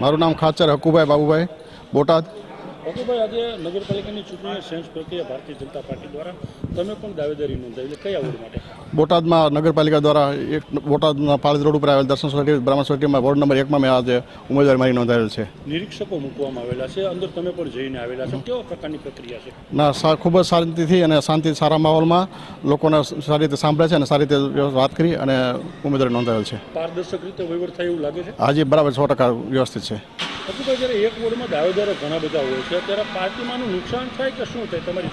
મારું નામ ખાચર હકુભાઈ બાબુભાઈ બોટાદ. બાબુભાઈ આજે નગરપાલિકાની ચૂંટણીની સેન્સ પ્રક્રિયા ભારતીય જનતા પાર્ટી દ્વારા તમે પણ દાવેદારી નોંધાવી કયા વોર્ડ માટે? બોટાદમાં નગરપાલિકા દ્વારા એક બોટાદના પાળજ રોડ ઉપર આવેલ દર્શન સોસાયટી બ્રાહ્મણ સોસાયટીમાં વોર્ડ નંબર એકમાં મેં આજે ઉમેદવારી મારી નોંધાવેલ છે. નિરીક્ષકો મૂકવામાં આવેલા છે અંદર તમે પણ જઈને આવેલા છો. કેવા પ્રકારની પ્રક્રિયા છે? ના ખૂબ જ શાંતિથી અને શાંતિ સારા માહોલમાં લોકોને સારી રીતે સાંભળે છે અને સારી રીતે વાત કરી અને ઉમેદવારી નોંધાવેલ છે. પારદર્શક રીતે વહીવટ થાય એવું લાગે છે? આજે બરાબર સો ટકા વ્યવસ્થિત છે. બાબુભાઈ જ્યારે એક વોર્ડમાં દાવેદારો ઘણા બધા હોય છે ત્યારે પાર્ટીમાંનું નુકસાન થાય કે શું થાય તમારી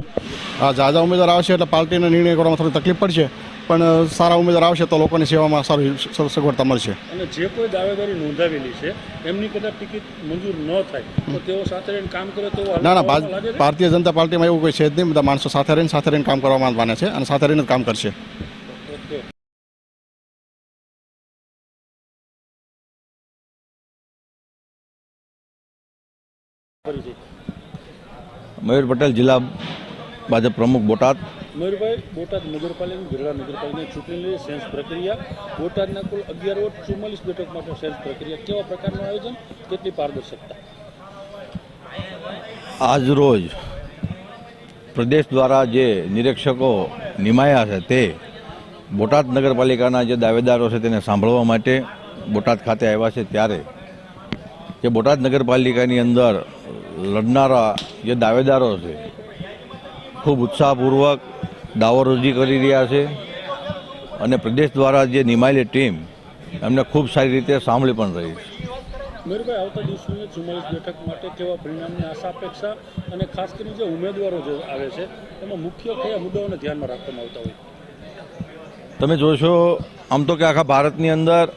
આ જાજા ઉમેદવાર આવશે એટલે પાર્ટીને નિર્ણય કરવામાં થોડી તકલીફ પડશે પણ સારા ઉમેદવાર આવશે તો લોકોની સેવામાં સારી સગવડતા મળશે. અને જે કોઈ દાવેદારી નોંધાવેલી છે એમની કદાચ ટિકિટ મંજૂર ન થાય તો તેઓ સાથે રહીને કામ કરે તો ના ના ભારતીય જનતા પાર્ટીમાં એવું કોઈ છે જ નહીં બધા માણસો સાથે રહીને સાથે રહીને કામ કરવામાં માને છે અને સાથે રહીને કામ કરશે. મયુર પટેલ જિલ્લા ભાજપ પ્રમુખ બોટાદ. મયુરભાઈ બોટાદ નગરપાલિકા ગિરડા નગરપાલિકાની ચૂંટણીની સેન્સ પ્રક્રિયા. બોટાદના કુલ અગિયાર વોટ ચુમ્માલીસ બેઠક માટે સેન્સ પ્રક્રિયા. કેવા પ્રકારનું આયોજન? કેટલી પારદર્શકતા? આજ રોજ પ્રદેશ દ્વારા જે નિરીક્ષકો નિમાયા છે તે બોટાદ નગરપાલિકાના જે દાવેદારો છે તેને સાંભળવા માટે બોટાદ ખાતે આવ્યા છે ત્યારે જે બોટાદ નગરપાલિકાની અંદર લડનારા જે દાવેદારો છે ખૂબ ઉત્સાહપૂર્વક દાવરોજી કરી રહ્યા છે અને પ્રદેશ દ્વારા જે નિમાયેલી ટીમ એમને ખૂબ સારી રીતે સાંભળી પણ રહી છે. આવતા દિવસોની ચુમ્માલીસ બેઠક માટે કેવા પરિણામની આશા અપેક્ષા અને ખાસ કરીને જે ઉમેદવારો જે આવે છે એમાં મુખ્ય કયા મુદ્દાઓને ધ્યાનમાં રાખવામાં આવતા હોય? તમે જોશો આમ તો કે આખા ભારતની અંદર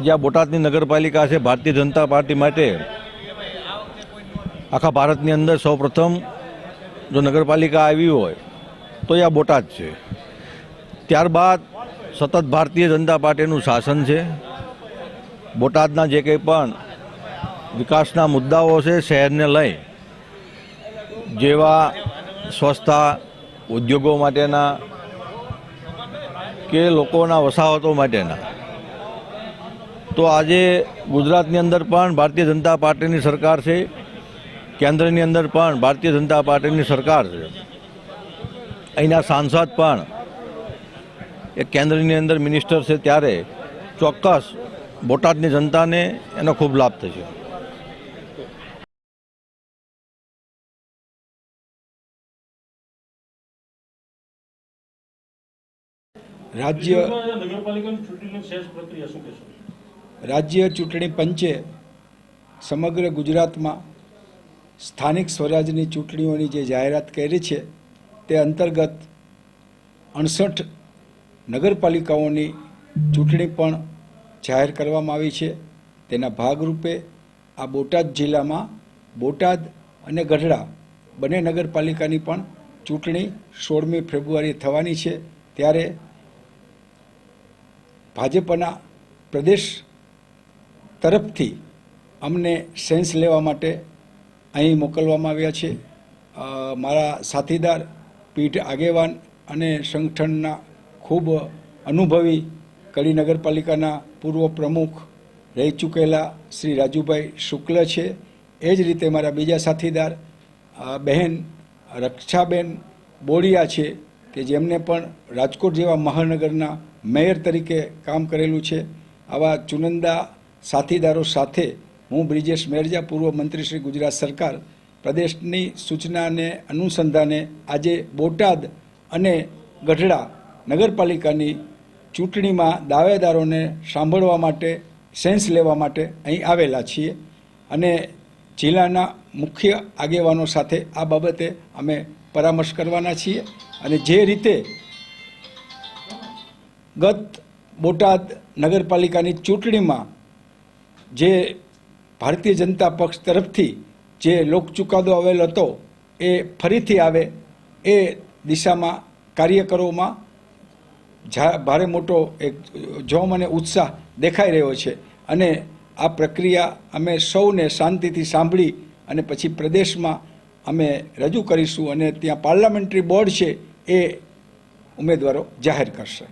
જે આ બોટાદની નગરપાલિકા છે ભારતીય જનતા પાર્ટી માટે આખા ભારતની અંદર સૌપ્રથમ જો નગરપાલિકા આવી હોય, તો એ આ બોટાદ છે. ત્યારબાદ સતત ભારતીય જનતા પાર્ટીનું શાસન છે. બોટાદના જે કંઈ પણ વિકાસના મુદ્દાઓ છે શહેરને લઈ, જેવા સ્વચ્છતા ઉદ્યોગો માટેના કે લોકોના વસાહતો માટેના, તો આજે ગુજરાતની અંદર પણ ભારતીય જનતા પાર્ટીની સરકાર છે. કેન્દ્રની અંદર પણ ભારતીય જનતા પાર્ટીની સરકાર છે. અહીંના સાંસદ પણ એ કેન્દ્રની અંદર મિનિસ્ટર છે ત્યારે ચોક્કસ બોટાદની જનતાને એનો ખૂબ લાભ થશે. રાજ્ય નગરપાલિકાની ચૂંટણીની સેન્સ પ્રક્રિયા શું કહેશો? રાજ્ય ચૂંટણી પંચે સમગ્ર ગુજરાતમાં સ્થાનિક સ્વરાજની ચૂંટણીઓની જે જાહેરાત કરી છે, તે અંતર્ગત અડસઠ નગરપાલિકાઓની ચૂંટણી પણ જાહેર કરવામાં આવી છે. તેના ભાગરૂપે આ બોટાદ જિલ્લામાં બોટાદ અને ગઢડા બંને નગરપાલિકાની પણ ચૂંટણી સોળમી ફેબ્રુઆરી થવાની છે. ત્યારે ભાજપના પ્રદેશ તરફથી અમને સેન્સ લેવા માટે અહીં મોકલવામાં આવ્યા છે. મારા સાથીદાર, પીઠ આગેવાન અને સંગઠનના ખૂબ અનુભવી કડી નગરપાલિકાના પૂર્વ પ્રમુખ રહી ચૂકેલા શ્રી રાજુભાઈ શુક્લ છે. એ જ રીતે મારા બીજા સાથીદાર બહેન રક્ષાબેન બોડિયા છે કે જેમને પણ રાજકોટ જેવા મહાનગરના મેયર તરીકે કામ કરેલું છે. આવા ચુનંદા સાથીદારો સાથે હું બ્રિજેશ મેરજા, પૂર્વ મંત્રી શ્રી ગુજરાત સરકાર. પ્રદેશની સૂચનાને અનુસંધાને આજે બોટાદ અને ગઢડા નગરપાલિકાની ચૂંટણીમાં દાવેદારોને સાંભળવા માટે, સેન્સ લેવા માટે અહીં આવેલા છીએ અને જિલ્લાના મુખ્ય આગેવાનો સાથે આ બાબતે અમે પરામર્શ કરવાના છીએ અને જે રીતે ગત બોટાદ નગરપાલિકાની ચૂંટણીમાં જે ભારતીય જનતા પક્ષ તરફથી જે લોક ચુકાદો આવેલ હતો, એ ફરીથી આવે. એ દિશામાં કાર્યકરોમાં ભારે મોટો એક જોમ અને ઉત્સાહ દેખાઈ રહ્યો છે. અને આ પ્રક્રિયા અમે સૌને શાંતિથી સાંભળી અને પછી પ્રદેશમાં અમે રજૂ કરીશું અને ત્યાં પાર્લામેન્ટરી બોર્ડ છે એ ઉમેદવારો જાહેર કરશે.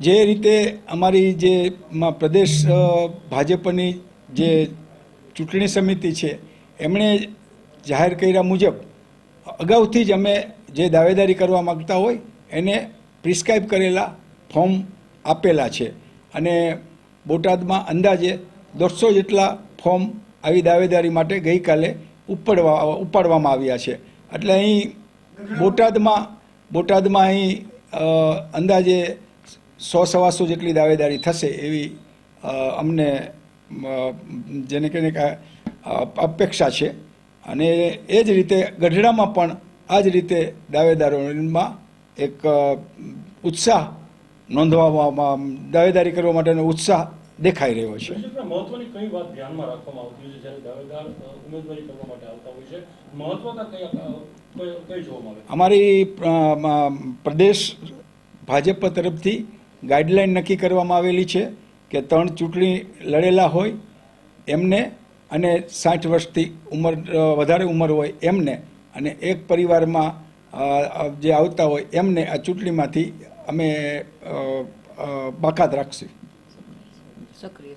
જે રીતે અમારી જે પ્રદેશ ભાજપની જે ચૂંટણી સમિતિ છે, એમણે જાહેર કર્યા મુજબ, અગાઉથી જ અમે જે દાવેદારી કરવા માગતા હોય, એને પ્રિસ્ક્રાઇબ કરેલા ફોર્મ આપેલા છે. અને બોટાદમાં અંદાજે દોઢસો જેટલા ફોર્મ આવી દાવેદારી માટે ગઈકાલે ઉપાડવા, ઉપાડવામાં આવ્યા છે. એટલે અહીં બોટાદમાં બોટાદમાં અહીં અંદાજે સો સવાસો જેટલી દાવેદારી થશે એવી અમને જેને કહીને અપેક્ષા છે. અને એ જ રીતે ગઢડામાં પણ આ જ રીતે દાવેદારોમાં એક ઉત્સાહ નોંધવામાં દાવેદારી કરવા માટેનો ઉત્સાહ દેખાઈ રહ્યો છે. મહત્વની કઈ વાત ધ્યાનમાં રાખવામાં આવતી છે? જ્યારે દાવેદાર ઉમેદવારી કરવા માટે આવતા હોય છે મહત્વતા કઈ કઈ જોવામાં આવે અમારી પ્રદેશ ભાજપ તરફથી ગાઈડલાઈન નક્કી કરવામાં આવેલી છે કે ત્રણ ચૂંટણી લડેલા હોય એમને અને સાઠ વર્ષથી ઉંમર વધારે ઉંમર હોય એમને અને એક પરિવારમાં જે આવતા હોય એમને આ ચૂંટણીમાંથી અમે બાકાત રાખશું. સક્રિય.